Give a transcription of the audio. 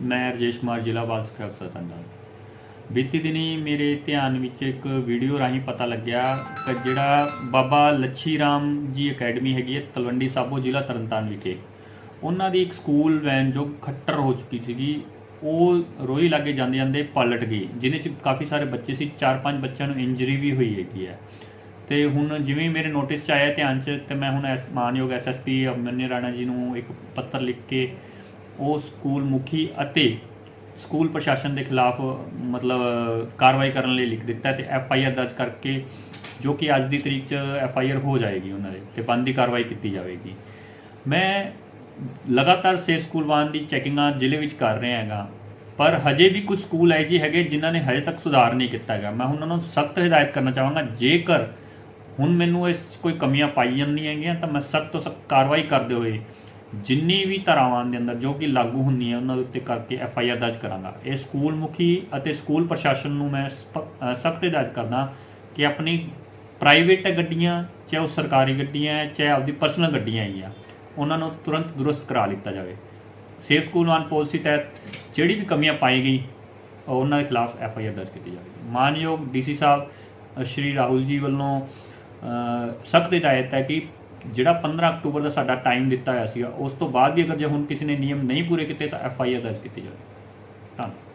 ਮੈਂ ਰਜੇਸ਼ ਕੁਮਾਰ, ਜ਼ਿਲ੍ਹਾ ਬਾਲ ਸਿੱਖਿਆ ਅਫਸਰ ਤੰਦਾਲ ਬੀਤੀ ਦਿਨੀ ਮੇਰੇ ਧਿਆਨ ਵਿੱਚ ਇੱਕ ਵੀਡੀਓ ਰਾਹੀਂ ਪਤਾ ਲੱਗਿਆ ਕਿ ਜਿਹੜਾ ਬਾਬਾ ਲੱਛੀ ਰਾਮ ਜੀ ਅਕੈਡਮੀ ਹੈਗੀ ਹੈ, ਤਲਵੰਡੀ ਸਾਬੋ, ਜ਼ਿਲ੍ਹਾ ਤਰਨਤਾਰਨ ਵਿਖੇ। ਉਹਨਾਂ ਦੀ ਇੱਕ ਸਕੂਲ ਵੈਨ ਜੋ ਖੱਟਰ ਹੋ ਚੁੱਕੀ ਸੀਗੀ, ਉਹ ਰੋਈ ਲਾਗੇ ਜਾਂਦੇ ਜਾਂਦੇ ਪਲਟ ਗਈ, ਜਿਹਦੇ ਚ ਕਾਫੀ ਸਾਰੇ ਬੱਚੇ ਸੀ, ਚਾਰ ਪੰਜ ਬੱਚਿਆਂ ਨੂੰ ਇੰਜਰੀ ਵੀ ਹੋਈ ਹੈਗੀ ਹੈ। ਤੇ ਹੁਣ ਜਿਵੇਂ ਮੇਰੇ ਨੋਟਿਸ ਚ ਆਇਆ ਧਿਆਨ ਚ, ਤੇ ਮੈਂ ਹੁਣ ਐਸ ਮਾਨਯੋਗ ਐਸਐਸਪੀ ਅਮਨਿਆ ਰਾਣਾ ਜੀ ਨੂੰ ਇੱਕ ਪੱਤਰ ਲਿਖ ਕੇ ਉਹ ਸਕੂਲ ਮੁਖੀ ਅਤੇ ਸਕੂਲ ਪ੍ਰਸ਼ਾਸਨ ਦੇ ਖਿਲਾਫ, ਮਤਲਬ, ਕਾਰਵਾਈ ਕਰਨ ਲਈ ਲਿਖ ਦਿੱਤਾ ਤੇ ਐਫ ਆਈ ਆਰ ਦਰਜ ਕਰਕੇ, ਜੋ ਕਿ ਅੱਜ ਦੀ ਤਰੀਕ ਚ ਐਫ ਆਈ ਆਰ ਹੋ ਜਾਏਗੀ ਉਹਨਾਂ ਦੇ ਤੇ ਦੀ ਕਾਰਵਾਈ ਕੀਤੀ ਜਾਵੇਗੀ। ਮੈਂ ਲਗਾਤਾਰ ਸੇਫ ਸਕੂਲ ਵਾਨ ਦੀ ਚੈਕਿੰਗਾਂ ਜ਼ਿਲ੍ਹੇ ਵਿੱਚ ਕਰ ਰਿਹਾ ਹੈਗਾ, ਪਰ ਹਜੇ ਵੀ ਕੁਝ ਸਕੂਲ ਹੈ ਜੀ ਹੈਗੇ ਜਿਨ੍ਹਾਂ ਨੇ ਹਜੇ ਤੱਕ ਸੁਧਾਰ ਨਹੀਂ ਕੀਤਾ ਹੈਗਾ। ਮੈਂ ਉਹਨਾਂ ਨੂੰ ਸਖਤ ਹਦਾਇਤ ਕਰਨਾ ਚਾਹਾਂਗਾ, ਜੇਕਰ ਹੁਣ ਮੈਨੂੰ ਇਸ 'ਚ ਕੋਈ ਕਮੀਆਂ ਪਾਈ ਜਾਂਦੀਆਂ ਹੈਗੀਆਂ, ਤਾਂ ਮੈਂ ਸਖਤ ਤੋਂ ਸਖਤ ਕਾਰਵਾਈ ਕਰਦੇ ਹੋਏ ਜਿੰਨੀ ਵੀ ਧਾਰਾਵਾਂ ਦੇ ਅੰਦਰ ਜੋ ਕਿ ਲਾਗੂ ਹੁੰਦੀਆਂ ਉਹਨਾਂ ਦੇ ਉੱਤੇ ਕਰਕੇ ਐਫ ਆਈ ਆਰ ਦਰਜ ਕਰਾਂਗਾ। ਇਹ ਸਕੂਲ ਮੁਖੀ ਅਤੇ ਸਕੂਲ ਪ੍ਰਸ਼ਾਸਨ ਨੂੰ ਮੈਂ ਸਖਤ ਹਦਾਇਤ ਕਰਦਾ ਕਿ ਆਪਣੀ ਪ੍ਰਾਈਵੇਟ ਗੱਡੀਆਂ, ਚਾਹੇ ਉਹ ਸਰਕਾਰੀ ਗੱਡੀਆਂ ਹੈ ਚਾਹੇ ਆਪਦੀ ਪਰਸਨਲ ਗੱਡੀਆਂ ਹੈਗੀਆਂ ਉਹਨਾਂ ਨੂੰ ਤੁਰੰਤ ਦੁਰਸਤ ਕਰਾ ਲਿੱਤਾ ਜਾਵੇ। ਸੇਫ ਸਕੂਲ ਵਾਨ ਪਾਲਿਸੀ ਤਹਿਤ ਜਿਹੜੀ ਵੀ ਕਮੀਆਂ ਪਾਈ ਗਈ ਉਹਨਾਂ ਦੇ ਖਿਲਾਫ ਐਫ ਆਈ ਆਰ ਦਰਜ ਕੀਤੀ ਜਾਵੇ ਮਾਨਯੋਗ ਡੀਸੀ ਸਾਹਿਬ ਸ਼੍ਰੀ ਰਾਹੁਲ ਜੀ ਵੱਲੋਂ ਸਖਤ ਹਦਾਇਤ ਹੈ ਕਿ ਜਿਹੜਾ 15 ਅਕਤੂਬਰ ਦਾ ਸਾਡਾ ਟਾਈਮ ਦਿੱਤਾ ਹੋਇਆ ਸੀਗਾ, ਉਸ ਤੋਂ ਬਾਅਦ ਵੀ ਅਗਰ ਜੇ ਹੁਣ ਕਿਸੇ ਨੇ ਨਿਯਮ ਨਹੀਂ ਪੂਰੇ ਕੀਤੇ ਤਾਂ ਐਫ ਆਈ ਆਰ ਦਰਜ ਕੀਤੀ ਜਾਵੇ ਧੰਨਵਾਦ।